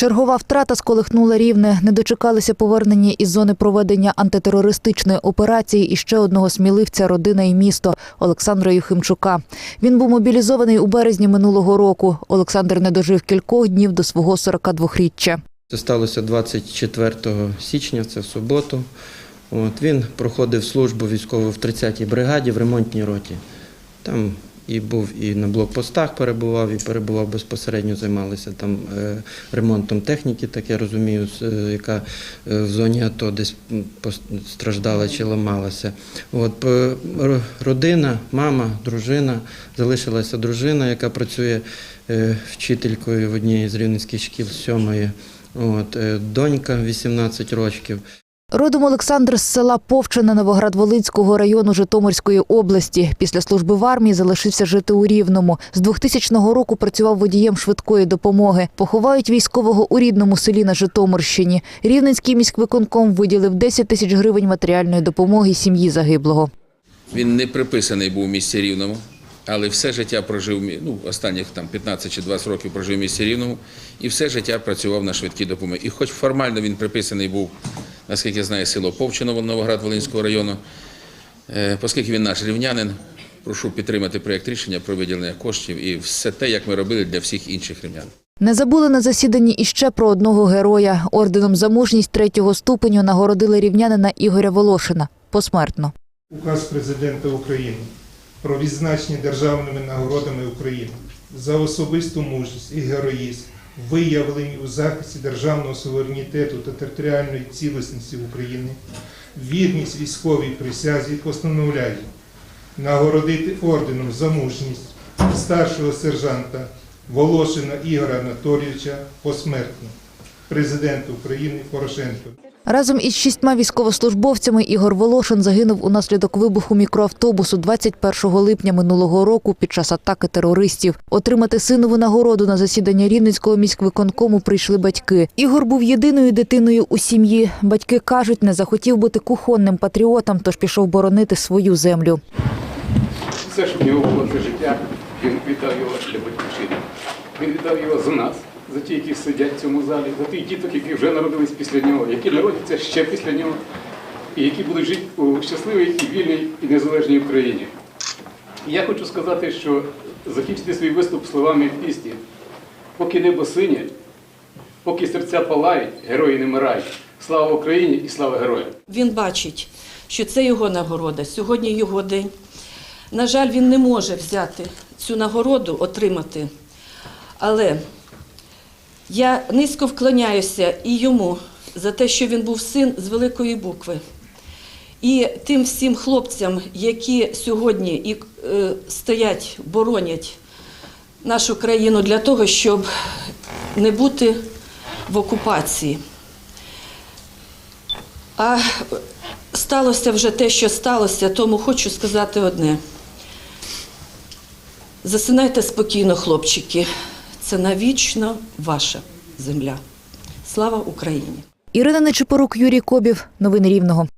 Чергова втрата сколихнула рівне. Не дочекалися повернення із зони проведення антитерористичної операції і ще одного сміливця родина і місто Олександра Юхимчука. Він був мобілізований у березні минулого року. Олександр не дожив кількох днів до свого 42-річчя. Це сталося 24 січня, це в суботу. От, він проходив службу військову в 30-й бригаді в ремонтній роті. Там і був і на блокпостах перебував, і перебував безпосередньо, займалися там е, ремонтом техніки, так я розумію, е, яка е, в зоні АТО десь постраждала чи ламалася. От, родина, мама, дружина, залишилася дружина, яка працює вчителькою в одній з рівненських шкіл сьомої. От, донька 18 років. Родом Олександр з села Повчина Новоград-Волинського району Житомирської області. Після служби в армії залишився жити у Рівному. З 2000 року працював водієм швидкої допомоги. Поховають військового у рідному селі на Житомирщині. Рівненський міськвиконком виділив 10 тисяч гривень матеріальної допомоги сім'ї загиблого. Він не приписаний був в місті Рівному, але все життя прожив, ну, останніх там 15 чи 20 років прожив в місті Рівному і все життя працював на швидкій допомозі. І хоч формально він приписаний був, наскільки я знаю, село Повчиново Новоград-Волинського району, е, оскільки він наш рівнянин, прошу підтримати проєкт рішення про виділення коштів і все те, як ми робили для всіх інших рівнян. Не забули на засіданні іще про одного героя. Орденом за мужність третього ступеню нагородили рівнянина Ігоря Волошина посмертно. Указ президента України про відзначення державними нагородами України за особисту мужність і героїзм, виявлені у захисті державного суверенітету та територіальної цілісності України, вірність військовій присязі постановляє нагородити орденом за мужність старшого сержанта Волошина Ігора Анатолійовича посмертно. президента України Порошенко. Разом із шістьма військовослужбовцями Ігор Волошин загинув унаслідок вибуху мікроавтобусу 21 липня минулого року під час атаки терористів. Отримати синову нагороду на засідання Рівненського міськвиконкому прийшли батьки. Ігор був єдиною дитиною у сім'ї. Батьки кажуть, не захотів бути кухонним патріотом, тож пішов боронити свою землю. Все, що в нього було це життя, він віддав його для батьківщини. Він віддав його за нас, за ті, які сидять в цьому залі, за тих діток, які вже народились після нього, які народяться ще після нього, і які будуть жити у щасливій і вільній і незалежній Україні. Я хочу сказати, що закінчити свій виступ словами пісні. Поки небо синє, поки серця палають, герої не мирають. Слава Україні і слава героям! Він бачить, що це його нагорода, сьогодні його день. На жаль, він не може взяти цю нагороду, отримати. Але я низько вклоняюся і йому за те, що він був син з великої букви. І тим всім хлопцям, які сьогодні і, е, стоять, боронять нашу країну для того, щоб не бути в окупації. А сталося вже те, що сталося, тому хочу сказати одне. Засинайте спокійно, хлопчики. Це навічно ваша земля. Слава Україні! Ірина Нечипорук, Юрій Кобів. Новини Рівного.